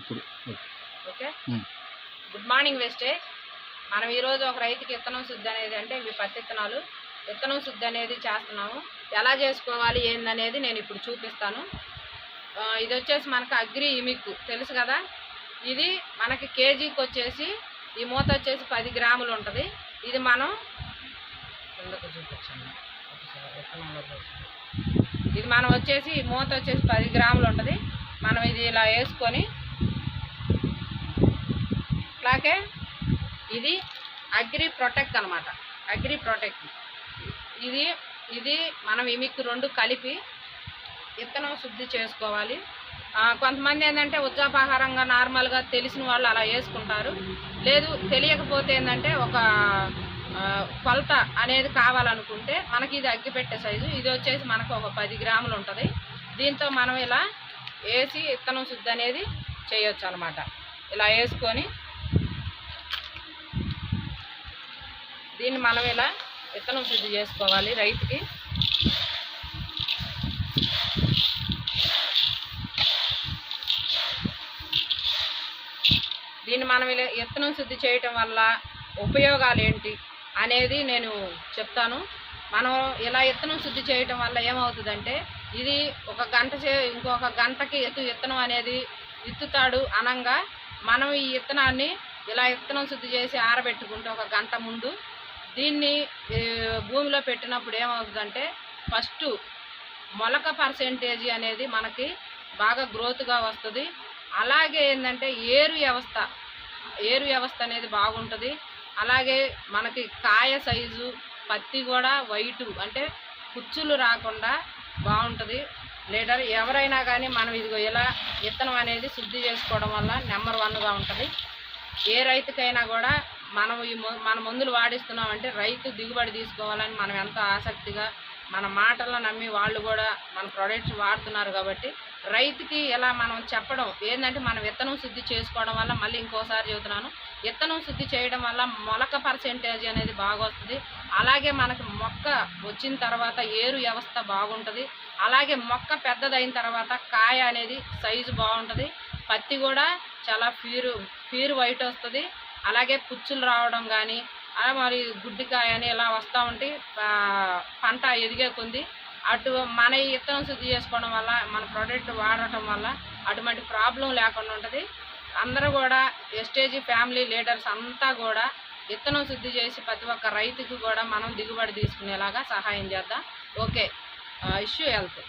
ఇప్పుడు okay. Good morning wastage మనం ఈరోజు ఒక రైతుకి విత్తనం శుద్ధి అనేది అంటే ఇవి పత్తి విత్తనాలు విత్తనం శుద్ధి అనేది చేస్తున్నాము. ఎలా చేసుకోవాలి ఏందనేది నేను ఇప్పుడు చూపిస్తాను. ఇది వచ్చేసి మనకు అగ్రి ఇమిక్. తెలుసు కదా? ఇది మనకి కేజీకి వచ్చేసి ఈ మూత వచ్చేసి పది గ్రాములు ఉంటుంది. ఇది మనం. ఇది మనం వచ్చేసి ఈ మూత వచ్చేసి పది గ్రాములు ఉంటుంది. మనం ఇది ఇలా వేసుకొని అట్లాగే ఇది అగ్రి ప్రొటెక్ట్ అనమాట అగ్రి ప్రొటెక్ట్. ఇది ఇది మనం ఇమిక్ రెండు కలిపి విత్తనం శుద్ధి చేసుకోవాలి. కొంతమంది ఏంటంటే ఉజ్జాపాహారంగా నార్మల్గా తెలిసిన వాళ్ళు అలా వేసుకుంటారు. లేదు తెలియకపోతే ఏంటంటే ఒక కొలత అనేది కావాలనుకుంటే మనకి ఇది అగ్గిపెట్టే సైజు. ఇది వచ్చేసి మనకు ఒక పది గ్రాములు ఉంటుంది. దీంతో మనం ఇలా వేసి విత్తనం శుద్ధి అనేది చేయొచ్చు అనమాట ఇలా వేసుకొని దీన్ని మనం ఇలా విత్తనం శుద్ధి చేసుకోవాలి రైతుకి? దీన్ని మనం ఇలా విత్తనం శుద్ధి చేయటం వల్ల ఉపయోగాలు ఏంటి అనేది నేను చెప్తాను. మనం ఇలా విత్తనం శుద్ధి చేయటం వల్ల ఏమవుతుందంటే ఇది ఒక గంట చే ఇంకొక గంటకి ఎత్తు విత్తనం అనేది విత్తుతాడు అనంగా మనం ఈ విత్తనాన్ని ఇలా విత్తనం శుద్ధి చేసి ఆరబెట్టుకుంటే ఒక గంట ముందు దీన్ని భూమిలో పెట్టినప్పుడు ఏమవుతుందంటే ఫస్ట్ మొలక పర్సెంటేజీ అనేది మనకి బాగా గ్రోత్గా వస్తుంది. అలాగే ఏంటంటే ఏరు వ్యవస్థ ఏరు వ్యవస్థ అనేది బాగుంటుంది. అలాగే మనకి కాయ సైజు పత్తి కూడా వైటు అంటే కుచ్చులు రాకుండా బాగుంటుంది. లీటర్ ఎవరైనా కానీ మనం ఇదిగో ఇలా విత్తనం అనేది శుద్ధి చేసుకోవడం వల్ల నెంబర్ వన్గా ఉంటుంది. ఏ రైతుకైనా కూడా మనం ఈ మన మందులు వాడిస్తున్నామంటే రైతు దిగుబడి తీసుకోవాలని మనం ఎంతో ఆసక్తిగా మన మాటలను నమ్మి వాళ్ళు కూడా మన ప్రొడక్ట్స్ వాడుతున్నారు కాబట్టి రైతుకి ఇలా మనం చెప్పడం ఏంటంటే మనం విత్తనం శుద్ధి చేసుకోవడం వల్ల మళ్ళీ ఇంకోసారి చెబుతున్నాను విత్తనం శుద్ధి చేయడం వల్ల మొలక పర్సెంటేజ్ అనేది బాగా వస్తుంది అలాగే మనకి మొక్క వచ్చిన తర్వాత ఏరు వ్యవస్థ బాగుంటుంది అలాగే మొక్క పెద్దదైన తర్వాత కాయ అనేది సైజు బాగుంటుంది పత్తి కూడా చాలా ప్యూరు ప్యూర్ వైట్ వస్తుంది అలాగే పుచ్చులు రావడం కానీ అలా మరి గుడ్డికాయ అని ఇలా వస్తూ ఉంటే పంట ఎదిగే కొంది అటు మన ఈ విత్తనం శుద్ధి చేసుకోవడం వల్ల మన ప్రోడక్ట్ వాడటం వల్ల అటువంటి ప్రాబ్లం లేకుండా ఉంటుంది. అందరూ కూడా ఎస్టేజీ ఫ్యామిలీ లీడర్స్ అంతా కూడా విత్తనం శుద్ధి చేసి ప్రతి ఒక్క రైతుకి కూడా మనం దిగుబడి తీసుకునేలాగా సహాయం చేద్దాం. Okay issue health